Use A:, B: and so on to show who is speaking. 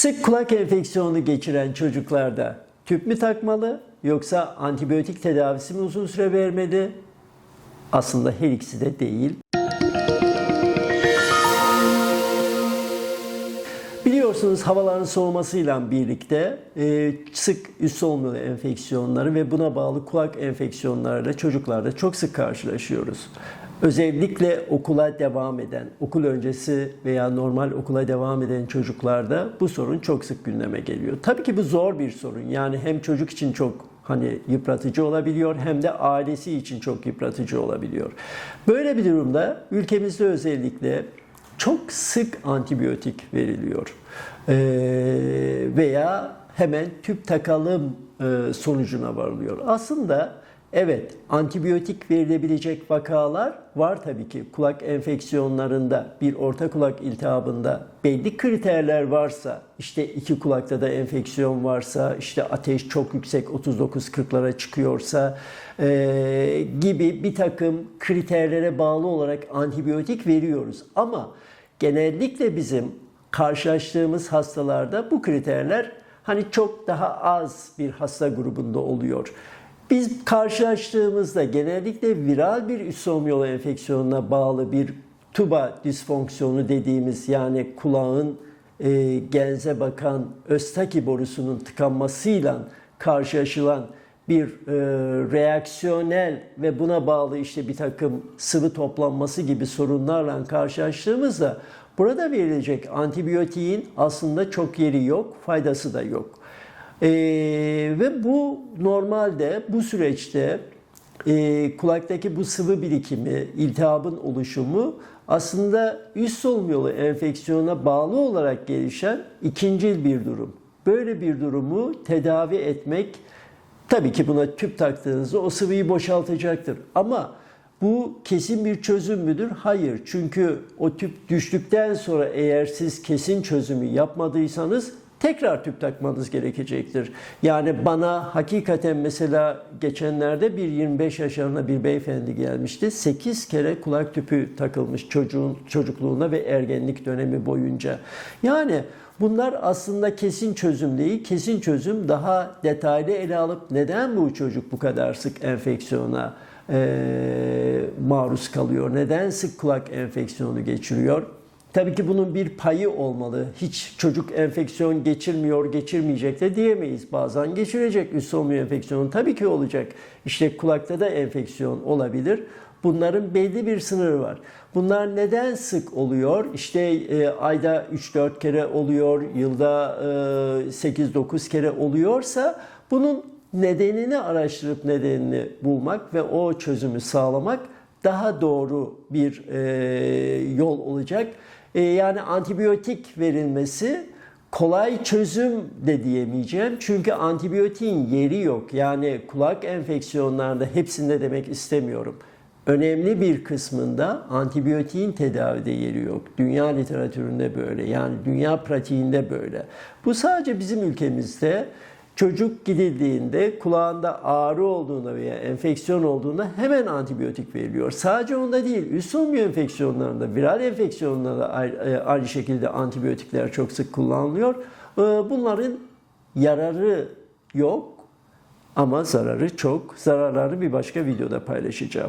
A: Sık kulak enfeksiyonu geçiren çocuklarda tüp mü takmalı yoksa antibiyotik tedavisi mi uzun süre vermeli? Aslında her ikisi de değil. Biliyorsunuz havaların soğumasıyla birlikte e, sık üst solunum enfeksiyonları ve buna bağlı kulak enfeksiyonlarıyla çocuklarda çok sık karşılaşıyoruz. Özellikle okula devam eden, okul öncesi veya normal okula devam eden çocuklarda bu sorun çok sık gündeme geliyor. Tabii ki bu zor bir sorun. Yani hem çocuk için çok hani yıpratıcı olabiliyor hem de ailesi için çok yıpratıcı olabiliyor. Böyle bir durumda ülkemizde özellikle çok sık antibiyotik veriliyor. Ee, veya hemen tüp takalım e, sonucuna varılıyor. Aslında evet antibiyotik verilebilecek vakalar var tabii ki. Kulak enfeksiyonlarında bir orta kulak iltihabında belli kriterler varsa işte iki kulakta da enfeksiyon varsa işte ateş çok yüksek 39-40'lara çıkıyorsa e, gibi bir takım kriterlere bağlı olarak antibiyotik veriyoruz. Ama genellikle bizim karşılaştığımız hastalarda bu kriterler hani çok daha az bir hasta grubunda oluyor. Biz karşılaştığımızda genellikle viral bir üsomyol enfeksiyonuna bağlı bir tuba disfonksiyonu dediğimiz yani kulağın e, genze bakan östaki borusunun tıkanmasıyla karşılaşılan bir e, reaksiyonel ve buna bağlı işte bir takım sıvı toplanması gibi sorunlarla karşılaştığımızda burada verilecek antibiyotiğin aslında çok yeri yok, faydası da yok. E, ve bu normalde bu süreçte e, kulaktaki bu sıvı birikimi, iltihabın oluşumu aslında üst solunum yolu enfeksiyona bağlı olarak gelişen ikincil bir durum. Böyle bir durumu tedavi etmek tabii ki buna tüp taktığınızda o sıvıyı boşaltacaktır. Ama bu kesin bir çözüm müdür? Hayır. Çünkü o tüp düştükten sonra eğer siz kesin çözümü yapmadıysanız tekrar tüp takmanız gerekecektir. Yani bana hakikaten mesela geçenlerde bir 25 yaşlarında bir beyefendi gelmişti. 8 kere kulak tüpü takılmış çocuğun çocukluğuna ve ergenlik dönemi boyunca. Yani bunlar aslında kesin çözüm değil. Kesin çözüm daha detaylı ele alıp neden bu çocuk bu kadar sık enfeksiyona e, maruz kalıyor? Neden sık kulak enfeksiyonu geçiriyor? Tabii ki bunun bir payı olmalı. Hiç çocuk enfeksiyon geçirmiyor, geçirmeyecek de diyemeyiz. Bazen geçirecek üst solunum enfeksiyonu tabii ki olacak. İşte kulakta da enfeksiyon olabilir. Bunların belli bir sınırı var. Bunlar neden sık oluyor? İşte e, ayda 3-4 kere oluyor, yılda e, 8-9 kere oluyorsa bunun nedenini araştırıp nedenini bulmak ve o çözümü sağlamak daha doğru bir e, yol olacak. E, yani antibiyotik verilmesi kolay çözüm de diyemeyeceğim. Çünkü antibiyotiğin yeri yok. Yani kulak enfeksiyonlarında hepsinde demek istemiyorum. Önemli bir kısmında antibiyotiğin tedavide yeri yok. Dünya literatüründe böyle. Yani dünya pratiğinde böyle. Bu sadece bizim ülkemizde Çocuk gidildiğinde kulağında ağrı olduğunda veya enfeksiyon olduğunda hemen antibiyotik veriliyor. Sadece onda değil, üst solunum enfeksiyonlarında, viral enfeksiyonlarda aynı şekilde antibiyotikler çok sık kullanılıyor. Bunların yararı yok ama zararı çok. Zararları bir başka videoda paylaşacağım.